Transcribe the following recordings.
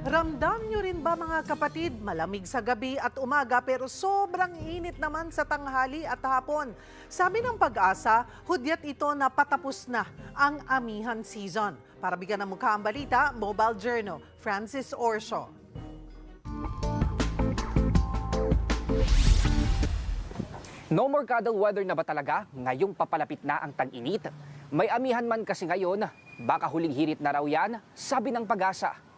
Ramdam nyo rin ba mga kapatid, malamig sa gabi at umaga pero sobrang init naman sa tanghali at hapon. Sabi ng pag-asa, hudyat ito na patapos na ang amihan season. Para bigyan ng mukha ang balita, Mobile Journal, Francis Orsho. No more cuddle weather na ba talaga? Ngayong papalapit na ang tag-init. May amihan man kasi ngayon, baka huling hirit na raw yan, sabi ng pag-asa.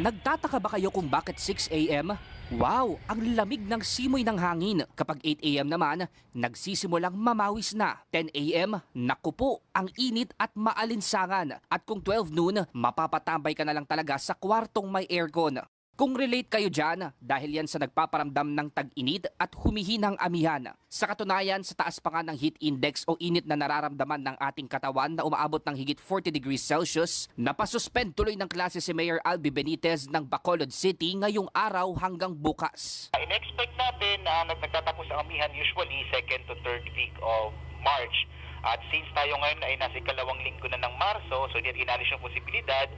Nagtataka ba kayo kung bakit 6 a.m.? Wow, ang lamig ng simoy ng hangin. Kapag 8 a.m. naman, nagsisimulang mamawis na. 10 a.m., naku po, ang init at maalinsangan. At kung 12 noon, mapapatambay ka na lang talaga sa kwartong may aircon. Kung relate kayo dyan, dahil yan sa nagpaparamdam ng tag-init at humihinang amihan. Sa katunayan, sa taas pa nga ng heat index o init na nararamdaman ng ating katawan na umaabot ng higit 40 degrees Celsius, napasuspend tuloy ng klase si Mayor Albi Benitez ng Bacolod City ngayong araw hanggang bukas. In-expect natin na nag- nagtatapos ang amihan usually second to third week of March. At since tayo ngayon ay nasa ikalawang linggo na ng Marso, so hindi inalis yung posibilidad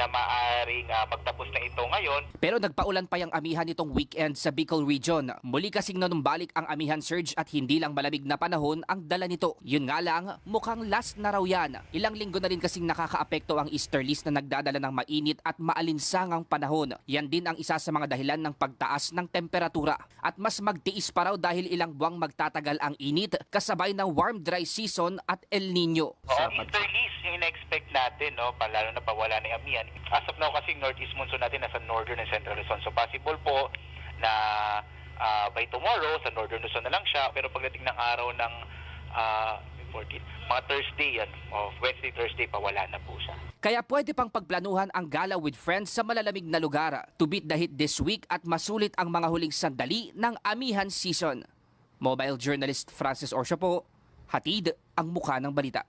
na maaring ah, magtapos na ito ngayon. Pero nagpaulan pa yung amihan nitong weekend sa Bicol Region. Muli kasing nanumbalik ang amihan surge at hindi lang malamig na panahon ang dala nito. Yun nga lang, mukhang last na raw yan. Ilang linggo na rin kasing nakakaapekto ang easterlies na nagdadala ng mainit at maalinsangang panahon. Yan din ang isa sa mga dahilan ng pagtaas ng temperatura. At mas magtiis pa raw dahil ilang buwang magtatagal ang init kasabay ng warm dry season at El Nino. Oo, easterlies natin, no? Lalo na pawala yung amihan. As of now kasi northeast monsoon natin nasa northern and central Luzon. So possible po na ah, by tomorrow sa northern Luzon na lang siya. Pero pagdating ng araw ng ah, 14, mga Thursday yan, o Wednesday, Thursday, pawala na po siya. Kaya pwede pang pagplanuhan ang gala with friends sa malalamig na lugar to beat the heat this week at masulit ang mga huling sandali ng amihan season. Mobile journalist Francis Orsha po, hatid ang mukha ng balita.